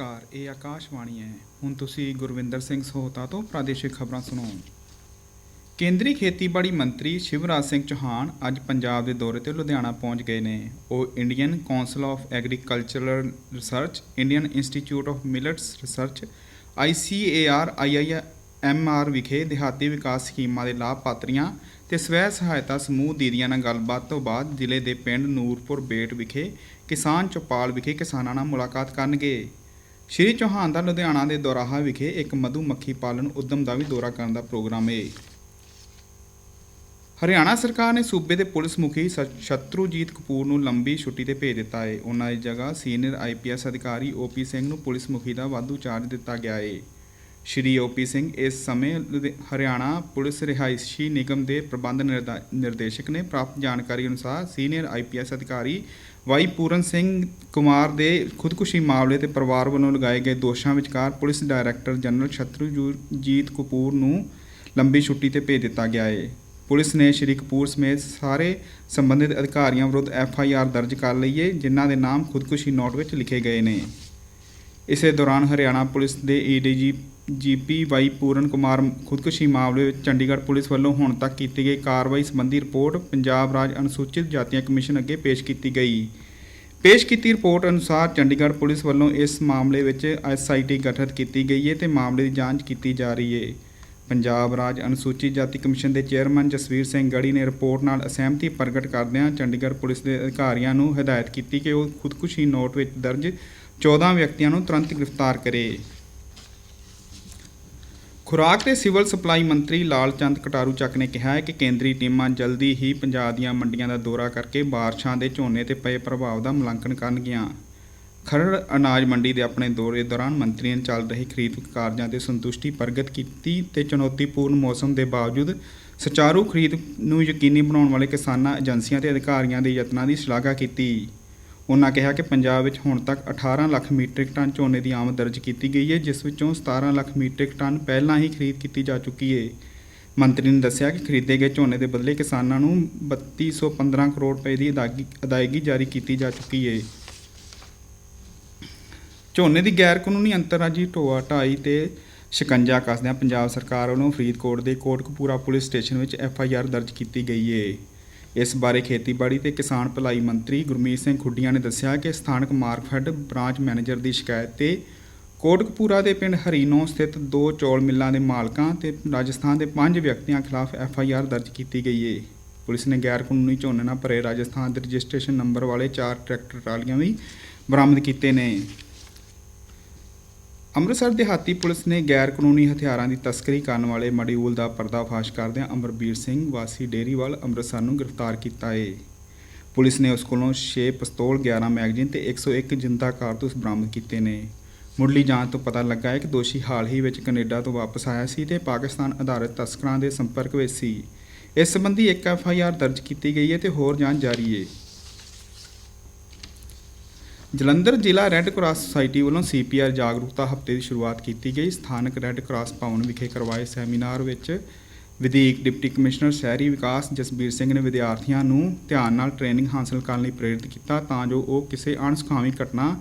ਨਮਸਕਾਰ, ਇਹ ਆਕਾਸ਼ਵਾਣੀ ਹੈ। ਹੁਣ ਤੁਸੀਂ ਗੁਰਵਿੰਦਰ ਸਿੰਘ ਸੋਹਤਾ ਤੋਂ ਪ੍ਰਾਦੇਸ਼ਿਕ ਖਬਰਾਂ ਸੁਣੋ। ਕੇਂਦਰੀ ਖੇਤੀਬਾੜੀ ਮੰਤਰੀ ਸ਼ਿਵਰਾਜ ਸਿੰਘ ਚੌਹਾਨ ਅੱਜ ਪੰਜਾਬ ਦੇ ਦੌਰੇ ਤੇ ਲੁਧਿਆਣਾ ਪਹੁੰਚ ਗਏ ਨੇ। ਉਹ Indian council of agricultural research, Indian institute of millets research ICAR IIMR ਵਿਖੇ ਦਿਹਾਤੀ ਵਿਕਾਸ ਸਕੀਮਾਂ ਦੇ ਲਾਭਪਾਤਰੀਆਂ ਤੇ ਸਵੈ ਸਹਾਇਤਾ ਸਮੂਹ ਦੀਦੀਆਂ ਨਾਲ ਗੱਲਬਾਤ ਤੋਂ ਬਾਅਦ ਜ਼ਿਲ੍ਹੇ ਦੇ ਪਿੰਡ ਨੂਰਪੁਰ ਬੇਟ ਵਿਖੇ ਕਿਸਾਨ ਚੌਪਾਲ ਵਿਖੇ ਕਿਸਾਨਾਂ ਨਾਲ ਮੁਲਾਕਾਤ ਕਰਨਗੇ। ਸ਼੍ਰੀ ਚੌਹਾਨ ਦਾ ਲੁਧਿਆਣਾ ਦੇ ਦੋਰਾਹਾ ਵਿਖੇ ਇੱਕ ਮਧੂ ਮੱਖੀ ਪਾਲਣ ਉਦਮ ਦਾ ਵੀ ਦੌਰਾ ਕਰਨ ਦਾ ਪ੍ਰੋਗਰਾਮ ਹੈ ਹਰਿਆਣਾ ਸਰਕਾਰ ਨੇ ਸੂਬੇ ਦੇ ਪੁਲਿਸ ਮੁਖੀ ਸ- ਸ਼ਤਰੂਜੀਤ ਕਪੂਰ ਨੂੰ ਲੰਬੀ ਛੁੱਟੀ ਤੇ ਭੇਜ ਦਿੱਤਾ ਹੈ ਉਹਨਾਂ ਦੀ ਜਗ੍ਹਾ ਸੀਨੀਅਰ ਆਈਪੀਐਸ ਅਧਿਕਾਰੀ ਓਪੀ ਸਿੰਘ ਨੂੰ ਪੁਲਿਸ ਮੁਖੀ ਦਾ ਵਾਧੂ ਚਾਰਜ ਦਿੱਤਾ ਗਿਆ ਹੈ ਸ਼੍ਰੀ ਓਪੀ ਸਿੰਘ ਇਸ ਸਮੇਂ ਲੁਧਿ- ਹਰਿਆਣਾ ਪੁਲਿਸ ਰਿਹਾਇਸ਼ੀ ਨਿਗਮ ਦੇ ਪ੍ਰਬੰਧ ਨਿਰਦਾ- ਨਿਰਦੇਸ਼ਕ ਨੇ ਪ੍ਰਾਪਤ ਜਾਣਕਾਰੀ ਅਨੁਸਾਰ ਸੀਨੀਅਰ ਆਈਪੀਐਸ ਅਧਿਕਾਰੀ ਵਾਈ ਪੂਰਨ ਸਿੰਘ ਕੁਮਾਰ ਦੇ ਖੁਦਕੁਸ਼ੀ ਮਾਮਲੇ ਤੇ ਪਰਿਵਾਰ ਵੱਲੋਂ ਲਗਾਏ ਗਏ ਦੋਸ਼ਾਂ ਵਿਚਕਾਰ police director general Shatrujit Kapoor ਨੂੰ ਲੰਬੀ ਛੁੱਟੀ ਤੇ ਭੇਜ ਦਿੱਤਾ ਗਿਆ ਹੈ ਪੁਲਿਸ ਨੇ ਸ਼੍ਰੀ ਕਪੂਰ ਸਮੇਤ ਸਾਰੇ ਸੰਬੰਧਿਤ ਅਧਿਕਾਰੀਆਂ ਵਿਰੁੱਧ ਐਫ ਆਈ ਆਰ ਦਰਜ ਕਰ ਲਈ ਹੈ ਜਿਨ੍ਹਾਂ ਦੇ ਨਾਮ ਖੁਦਕੁਸ਼ੀ ਨੋਟ ਵਿੱਚ ਲਿਖੇ ਗਏ ਨੇ। ਇਸੇ ਦੌਰਾਨ ਹਰਿਆਣਾ ਪੁਲਿਸ ਦੇ ADG GP Y Puran Kumar ਖੁਦਕੁਸ਼ੀ ਮਾਮਲੇ ਵਿੱਚ ਚੰਡੀਗੜ੍ਹ ਪੁਲਿਸ ਵੱਲੋਂ ਹੁਣ ਤੱਕ ਕੀਤੀ ਗਈ ਕਾਰਵਾਈ ਸੰਬੰਧੀ ਰਿਪੋਰਟ ਪੰਜਾਬ ਰਾਜ ਅਨੁਸੂਚਿਤ ਜਾਤੀਆਂ ਕਮਿਸ਼ਨ ਅੱਗੇ ਪੇਸ਼ ਕੀਤੀ ਗਈ। ਪੇਸ਼ ਕੀਤੀ ਰਿਪੋਰਟ ਅਨੁਸਾਰ ਚੰਡੀਗੜ੍ਹ ਪੁਲਿਸ ਵੱਲੋਂ ਇਸ ਮਾਮਲੇ ਵਿੱਚ ਐਸਆਈਟੀ ਗਠਿਤ ਕੀਤੀ ਗਈ ਹੈ ਤੇ ਮਾਮਲੇ ਦੀ ਜਾਂਚ ਕੀਤੀ ਜਾ ਰਹੀ ਹੈ। ਪੰਜਾਬ ਰਾਜ ਅਨੁਸੂਚਿਤ ਜਾਤੀ ਕਮਿਸ਼ਨ ਦੇ ਚੇਅਰਮੈਨ ਜਸਵੀਰ ਸਿੰਘ ਗੜੀ ਨੇ ਰਿਪੋਰਟ ਨਾਲ ਅਸਹਿਮਤੀ ਪ੍ਰਗਟ ਕਰਦਿਆਂ ਚੰਡੀਗੜ੍ਹ ਪੁਲਿਸ ਦੇ ਅਧਿਕਾਰੀਆਂ ਨੂੰ ਹਦਾਇਤ ਕੀਤੀ ਕਿ ਉਹ ਖੁਦਕੁਸ਼ੀ ਨੋਟ ਵਿੱਚ ਦਰਜ 14 ਵਿਅਕਤੀਆਂ ਨੂੰ ਤੁਰੰਤ ਗ੍ਰਿਫਤਾਰ ਕਰੇ। ਖੁਰਾਕ ਤੇ ਸਿਵਲ ਸਪਲਾਈ ਮੰਤਰੀ ਲਾਲਚੰਦ ਕਟਾਰੂ ਚੱਕ ਨੇ ਕਿਹਾ ਹੈ ਕਿ ਕੇਂਦਰੀ ਟੀਮਾਂ ਜਲਦੀ ਹੀ ਪੰਜਾਬ ਦੀਆਂ ਮੰਡੀਆਂ ਦਾ ਦੌਰਾ ਕਰਕੇ ਬਾਰਿਸ਼ਾਂ ਦੇ ਝੋਨੇ ਤੇ ਪਏ ਪ੍ਰਭਾਵ ਦਾ ਮੁਲਾਂਕਣ ਕਰਨਗੀਆਂ। ਖਰੜ ਅਨਾਜ ਮੰਡੀ ਦੇ ਆਪਣੇ ਦੌਰੇ ਦੌਰਾਨ ਮੰਤਰੀ ਨੇ ਚੱਲ ਰਹੇ ਖਰੀਦ ਕਾਰਜਾਂ ਤੇ ਸੰਤੁਸ਼ਟੀ ਪ੍ਰਗਟ ਕੀਤੀ ਤੇ ਚੁਣੌਤੀਪੂਰਨ ਮੌਸਮ ਦੇ ਬਾਵਜੂਦ ਸੁਚਾਰੂ ਖਰੀਦ ਨੂੰ ਯਕੀਨੀ ਬਣਾਉਣ ਵਾਲੇ ਕਿਸਾਨਾਂ, ਏਜੰਸੀਆਂ ਤੇ ਅਧਿਕਾਰੀਆਂ ਦੇ ਯਤਨਾਂ ਦੀ ਸ਼ਲਾਘਾ ਕੀਤੀ। ਉਨ੍ਹਾਂ ਕਿਹਾ ਕਿ ਪੰਜਾਬ ਵਿੱਚ ਹੁਣ ਤੱਕ 18 ਲੱਖ ਮੀਟ੍ਰਿਕ ਟਨ ਝੋਨੇ ਦੀ ਆਮਦ ਦਰਜ ਕੀਤੀ ਗਈ ਹੈ, ਜਿਸ ਵਿੱਚੋਂ 17 ਲੱਖ ਮੀਟ੍ਰਿਕ ਟਨ ਪਹਿਲਾਂ ਹੀ ਖਰੀਦ ਕੀਤੀ ਜਾ ਚੁੱਕੀ ਹੈ। ਮੰਤਰੀ ਨੇ ਦੱਸਿਆ ਕਿ ਖਰੀਦੇ ਗਏ ਝੋਨੇ ਦੇ ਬਦਲੇ ਕਿਸਾਨਾਂ ਨੂੰ 3215 ਕਰੋੜ ਰੁਪਏ ਦੀ ਅਦਾਇਗੀ ਅਦਾਇਗੀ ਜਾਰੀ ਕੀਤੀ ਜਾ ਚੁੱਕੀ ਹੈ। ਝੋਨੇ ਦੀ ਗੈਰ ਕਾਨੂੰਨੀ ਅੰਤਰਰਾਜੀ ਢੋਆ ਢਾਈ ਤੇ ਸ਼ਿਕੰਜਾ ਕੱਸਦਿਆਂ ਪੰਜਾਬ ਸਰਕਾਰ ਵੱਲੋਂ ਫਰੀਦਕੋਟ ਦੇ ਕੋਟਕਪੂਰਾ ਪੁਲਿਸ ਸਟੇਸ਼ਨ ਵਿੱਚ ਐਫ ਆਈ ਆਰ ਦਰਜ ਕੀਤੀ ਗਈ ਹੈ। ਇਸ ਬਾਰੇ ਖੇਤੀਬਾੜੀ ਤੇ ਕਿਸਾਨ ਭਲਾਈ ਮੰਤਰੀ ਗੁਰਮੀਤ ਸਿੰਘ ਖੁੱਡੀਆਂ ਨੇ ਦੱਸਿਆ ਕਿ ਸਥਾਨਕ ਮਾਰਕਫੈਡ ਬ੍ਰਾਂਚ ਮੈਨੇਜਰ ਦੀ ਸ਼ਿਕਾਇਤ ਤੇ ਕੋਟਕਪੂਰਾ ਦੇ ਪਿੰਡ ਹਰੀਨੋ ਸਥਿਤ ਦੋ ਚੌਲ ਮਿੱਲਾਂ ਦੇ ਮਾਲਕਾਂ ਤੇ ਰਾਜਸਥਾਨ ਦੇ ਪੰਜ ਵਿਅਕਤੀਆਂ ਖਿਲਾਫ ਐਫ ਆਈ ਆਰ ਦਰਜ ਕੀਤੀ ਗਈ ਹੈ ਪੁਲਿਸ ਨੇ ਗੈਰ ਕਾਨੂੰਨੀ ਝੋਨੇ ਨਾਲ ਭਰੇ ਰਾਜਸਥਾਨ ਦੇ ਰਜਿਸਟ੍ਰੇਸ਼ਨ ਨੰਬਰ ਵਾਲੇ ਚਾਰ ਟਰੈਕਟਰ ਟਰਾਲੀਆਂ ਵੀ ਬਰਾਮਦ ਕੀਤੇ ਨੇ। ਅੰਮ੍ਰਿਤਸਰ ਦਿਹਾਤੀ ਪੁਲਿਸ ਨੇ ਗੈਰ ਕਾਨੂੰਨੀ ਹਥਿਆਰਾਂ ਦੀ ਤਸਕਰੀ ਕਰਨ ਵਾਲੇ ਮਡਿਊਲ ਦਾ ਪਰਦਾਫਾਸ਼ ਕਰਦਿਆਂ ਅਮਰਬੀਰ ਸਿੰਘ ਵਾਸੀ ਡੇਰੀਵਾਲ ਅੰਮ੍ਰਿਤਸਰ ਨੂੰ ਗ੍ਰਿਫਤਾਰ ਕੀਤਾ ਏ। ਪੁਲਿਸ ਨੇ ਉਸ ਕੋਲੋਂ 6 ਪਿਸਤੌਲ 11 ਮੈਗਜ਼ੀਨ ਤੇ 101 ਜਿੰਦਾ ਕਾਰਤੂਸ ਬਰਾਮਦ ਕੀਤੇ ਨੇ। ਮੁੱਢਲੀ ਜਾਂਚ ਤੋਂ ਪਤਾ ਲੱਗਾ ਹੈ ਕਿ ਦੋਸ਼ੀ ਹਾਲ ਹੀ ਵਿੱਚ ਕੈਨੇਡਾ ਤੋਂ ਵਾਪਸ ਆਇਆ ਸੀ ਤੇ ਪਾਕਿਸਤਾਨ ਆਧਾਰਿਤ ਤਸਕਰਾਂ ਦੇ ਸੰਪਰਕ ਵਿੱਚ ਸੀ। ਇਸ ਸੰਬੰਧੀ ਇੱਕ ਐਫ ਆਈ ਆਰ ਦਰਜ ਕੀਤੀ ਗਈ ਹੈ ਤੇ ਹੋਰ ਜਾਂਚ ਜਾਰੀ ਹੈ। ਜਲੰਧਰ ਜ਼ਿਲ੍ਹਾ ਰੈੱਡ ਕਰਾਸ ਸੁਸਾਇਟੀ ਵੱਲੋਂ ਸੀਪੀਆਰ ਜਾਗਰੂਕਤਾ ਹਫ਼ਤੇ ਦੀ ਸ਼ੁਰੂਆਤ ਕੀਤੀ ਗਈ। ਸਥਾਨਕ ਰੈੱਡ ਕਰਾਸ ਭਵਨ ਵਿਖੇ ਕਰਵਾਏ ਸੈਮੀਨਾਰ ਵਿੱਚ ਵਿਦਿਅਕ ਡਿਪਟੀ ਕਮਿਸ਼ਨਰ, ਸ਼ਹਿਰੀ ਵਿਕਾਸ ਜਸਬੀਰ ਸਿੰਘ ਨੇ ਵਿਦਿਆਰਥੀਆਂ ਨੂੰ ਧਿਆਨ ਨਾਲ ਟ੍ਰੇਨਿੰਗ ਹਾਸਲ ਕਰਨ ਲਈ ਪ੍ਰੇਰਿਤ ਕੀਤਾ ਤਾਂ ਜੋ ਉਹ ਕਿਸੇ ਅਣਸੁਖਾਵੀ ਘਟਨਾ,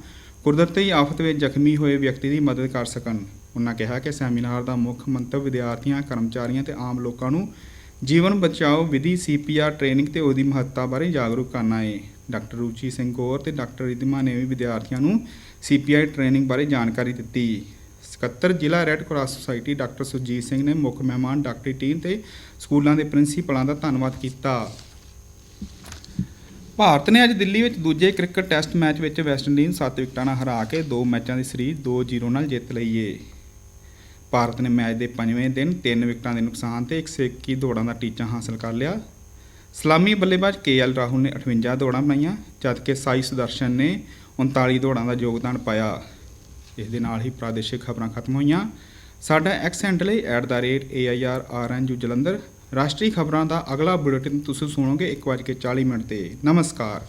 ਕੁਦਰਤੀ ਆਫਤ ਵਿੱਚ ਜ਼ਖਮੀ ਹੋਏ ਵਿਅਕਤੀ ਦੀ ਮਦਦ ਕਰ ਸਕਣ। ਉਹਨਾਂ ਕਿਹਾ ਕਿ ਸੈਮੀਨਾਰ ਦਾ ਮੁੱਖ ਮੰਤਵ ਵਿਦਿਆਰਥੀਆਂ, ਕਰਮਚਾਰੀਆਂ ਤੇ ਆਮ ਲੋਕਾਂ ਨੂੰ ਜੀਵਨ ਬਚਾਓ ਵਿਧੀ ਸੀਪੀਆਰ ਟ੍ਰੇਨਿੰਗ ਤੇ ਉਹਦੀ ਮਹੱਤਤਾ ਬਾਰੇ ਜਾਗਰੂਕ ਕਰਨਾ ਹੈ ਡਾਕਟਰ ਰੂਚੀ ਸਿੰਘ ਗੌਰ ਤੇ ਡਾਕਟਰ ਰਿਧਿਮਾ ਨੇ ਵੀ ਵਿਦਿਆਰਥੀਆਂ ਨੂੰ ਸੀਪੀਆਰ ਟ੍ਰੇਨਿੰਗ ਬਾਰੇ ਜਾਣਕਾਰੀ ਦਿੱਤੀ। ਸਕੱਤਰ ਜ਼ਿਲ੍ਹਾ red cross society doctor Surjit Singh ਨੇ ਮੁੱਖ ਮਹਿਮਾਨ ਡਾਕਟਰੀ ਟੀਮ ਤੇ ਸਕੂਲਾਂ ਦੇ ਪ੍ਰਿੰਸੀਪਲਾਂ ਦਾ ਧੰਨਵਾਦ ਕੀਤਾ। ਭਾਰਤ ਨੇ ਅੱਜ ਦਿੱਲੀ ਵਿੱਚ ਦੂਜੇ ਕ੍ਰਿਕਟ ਟੈਸਟ ਮੈਚ ਵਿੱਚ ਵੈਸਟਇੰਡੀਜ਼ 7 ਵਿਕਟਾਂ ਨਾਲ ਹਰਾ ਕੇ ਦੋ ਮੈਚਾਂ ਦੀ ਸੀਰੀਜ਼ 2-0 ਨਾਲ ਜਿੱਤ ਲਈ ਏ। ਭਾਰਤ ਨੇ ਮੈਚ ਦੇ ਪੰਜਵੇਂ ਦਿਨ 3 ਵਿਕਟਾਂ ਦੇ ਨੁਕਸਾਨ ਤੇ 121 ਦੌੜਾਂ ਦਾ ਟੀਚਾ ਹਾਸਲ ਕਰ ਲਿਆ। ਸਲਾਮੀ ਬੱਲੇਬਾਜ਼ ਕੇਐਲ ਰਾਹੁਲ ਨੇ 58 ਦੌੜਾਂ ਬਣਾਈਆਂ, ਜਦਕਿ ਸਾਈ ਸੁਦਰਸ਼ਨ ਨੇ 39 ਦੌੜਾਂ ਦਾ ਯੋਗਦਾਨ ਪਾਇਆ। ਇਸ ਦੇ ਨਾਲ ਹੀ ਪ੍ਰਾਦੇਸ਼ਿਕ ਖਬਰਾਂ ਖਤਮ ਹੋਈਆਂ। ਸਾਡਾ ਐਕਸ ਹੈਂਡਲ ਹੈ @airrnu ਜਲੰਧਰ। ਰਾਸ਼ਟਰੀ ਖਬਰਾਂ ਦਾ ਅਗਲਾ ਬੁਲੇਟਿਨ ਤੁਸੀਂ ਸੁਣੋਗੇ 1:40 ਮਿੰਟ ਤੇ। ਨਮਸਕਾਰ।